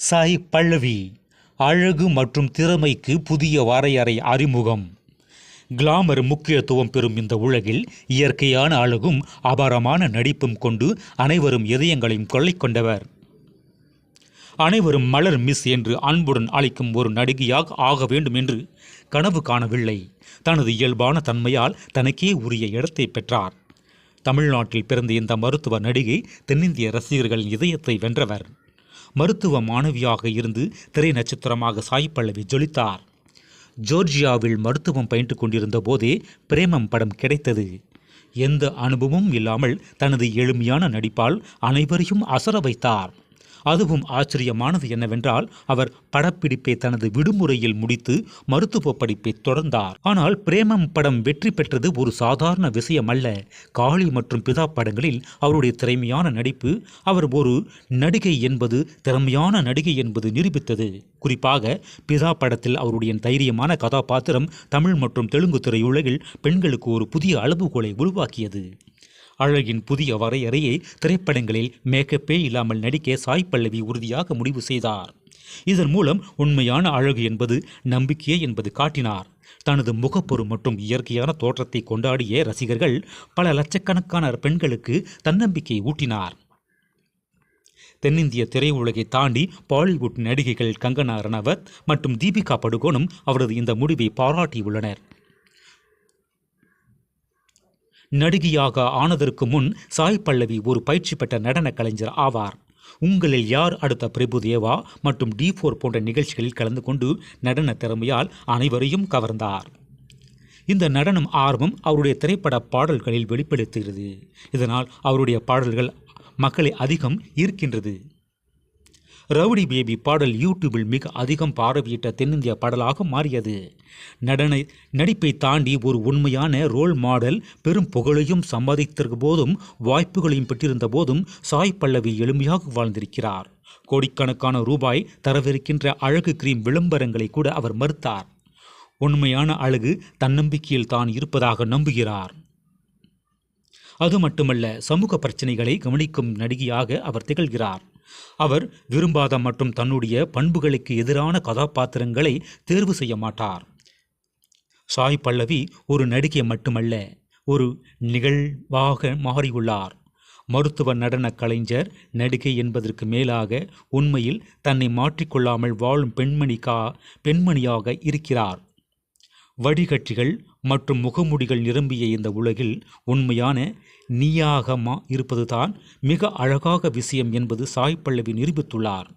சாய் பல்லவி அழகு மற்றும் திறமைக்கு புதிய வரையறை அறிமுகம். கிளாமர் முக்கியத்துவம் பெறும் இந்த உலகில் இயற்கையான அழகும் அபாரமான நடிப்பும் கொண்டு அனைவரும் இதயங்களையும் கொள்ளை கொண்டவர். அனைவரும் மலர் மிஸ் என்று அன்புடன் அழைக்கும் ஒரு நடிகையாக ஆக வேண்டும் என்று கனவு காணவில்லை. தனது இயல்பான தன்மையால் தனக்கே உரிய இடத்தை பெற்றார். தமிழ்நாட்டில் பிறந்த இந்த மருத்துவ நடிகை தென்னிந்திய ரசிகர்களின் இதயத்தை வென்றவர். மருத்துவ மாணவியாக இருந்து திரை நட்சத்திரமாக சாய் பல்லவி ஜொலித்தார். ஜோர்ஜியாவில் மருத்துவம் பயின்று கொண்டிருந்த போதே பிரேமம் படம் கிடைத்தது. எந்த அனுபவமும் இல்லாமல் தனது எளிமையான நடிப்பால் அனைவரையும் அசர வைத்தார். அதுவும் ஆச்சரியமானது என்னவென்றால் அவர் படப்பிடிப்பை தனது விடுமுறையில் முடித்து மருத்துவ படிப்பை தொடர்ந்தார். ஆனால் பிரேமம் படம் வெற்றி பெற்றது ஒரு சாதாரண விஷயம் அல்ல காளி மற்றும் பிதா படங்களில் அவருடைய திறமையான நடிப்பு அவர் ஒரு நடிகை என்பது திறமையான நடிகை என்பது நிரூபித்தது. குறிப்பாக பிதா படத்தில் அவருடைய தைரியமான கதாபாத்திரம் தமிழ் மற்றும் தெலுங்கு திரையுலகில் பெண்களுக்கு ஒரு புதிய அளவுகோலை உருவாக்கியது. அழகின் புதிய வரையறையை திரைப்படங்களில் மேக்கப்பே இல்லாமல் நடிக்க சாய் பல்லவி உறுதியாக முடிவு செய்தார். இதன் மூலம் உண்மையான அழகு என்பது நம்பிக்கையே என்பது காட்டினார். தனது முகப்பொரு மற்றும் இயற்கையான தோற்றத்தை கொண்டாடிய ரசிகர்கள் பல லட்சக்கணக்கான பெண்களுக்கு தன்னம்பிக்கை ஊட்டினார். தென்னிந்திய திரையுலகை தாண்டி பாலிவுட் நடிகைகள் கங்கனா ரணவத் மற்றும் தீபிகா படுகோனும் அவரது இந்த முடிவை பாராட்டியுள்ளனர். நடிகையாக ஆனதற்கு முன் சாய் பல்லவி ஒரு பயிற்சி பெற்ற நடன கலைஞர் ஆவார். உங்களில் யார் அடுத்த பிரபு தேவா மற்றும் டி ஃபோர் போன்ற நிகழ்ச்சிகளில் கலந்து கொண்டு நடன திறமையால் அனைவரையும் கவர்ந்தார். இந்த நடனம் ஆர்வம் அவருடைய திரைப்பட பாடல்களில் வெளிப்படுத்துகிறது. இதனால் அவருடைய பாடல்கள் மக்களை அதிகம் ஈர்க்கின்றது. ரவுடி பேபி பாடல் யூடியூபில் மிக அதிகம் பார்வையிட்ட தென்னிந்திய பாடலாக மாறியது. நடன நடிப்பை தாண்டி ஒரு உண்மையான ரோல் மாடல் பெரும் புகழையும் சம்பாதித்திருக்க போதும் வாய்ப்புகளையும் பெற்றிருந்த போதும் சாய் பல்லவி எளிமையாக வாழ்ந்திருக்கிறார். கோடிக்கணக்கான ரூபாய் தரவிருக்கின்ற அழகு கிரீம் விளம்பரங்களை கூட அவர் மறுத்தார். உண்மையான அழகு தன்னம்பிக்கையில் தான் இருப்பதாக நம்புகிறார். அது மட்டுமல்ல சமூக பிரச்சனைகளை கவனிக்கும் நடிகையாக அவர் திகழ்கிறார். அவர் விரும்பாத மற்றும் தன்னுடைய பண்புகளுக்கு எதிரான கதாபாத்திரங்களை தேர்வு செய்ய மாட்டார். சாய் பல்லவி ஒரு நடிகை மட்டுமல்ல ஒரு நிகழ்வாக மாறியுள்ளார். மருத்துவ நடன கலைஞர் நடிகை என்பதற்கு மேலாக உண்மையில் தன்னை மாற்றிக்கொள்ளாமல் வாழும் பெண்மணிக்கா பெண்மணியாக இருக்கிறார். வடிகட்டிகள் மற்றும் முகமுடிகள் நிரம்பிய இந்த உலகில் உண்மையான நீயாகமா இருப்பதுதான் மிக அழகாக விஷயம் என்பது சாய் பல்லவி நிரூபித்துள்ளார்.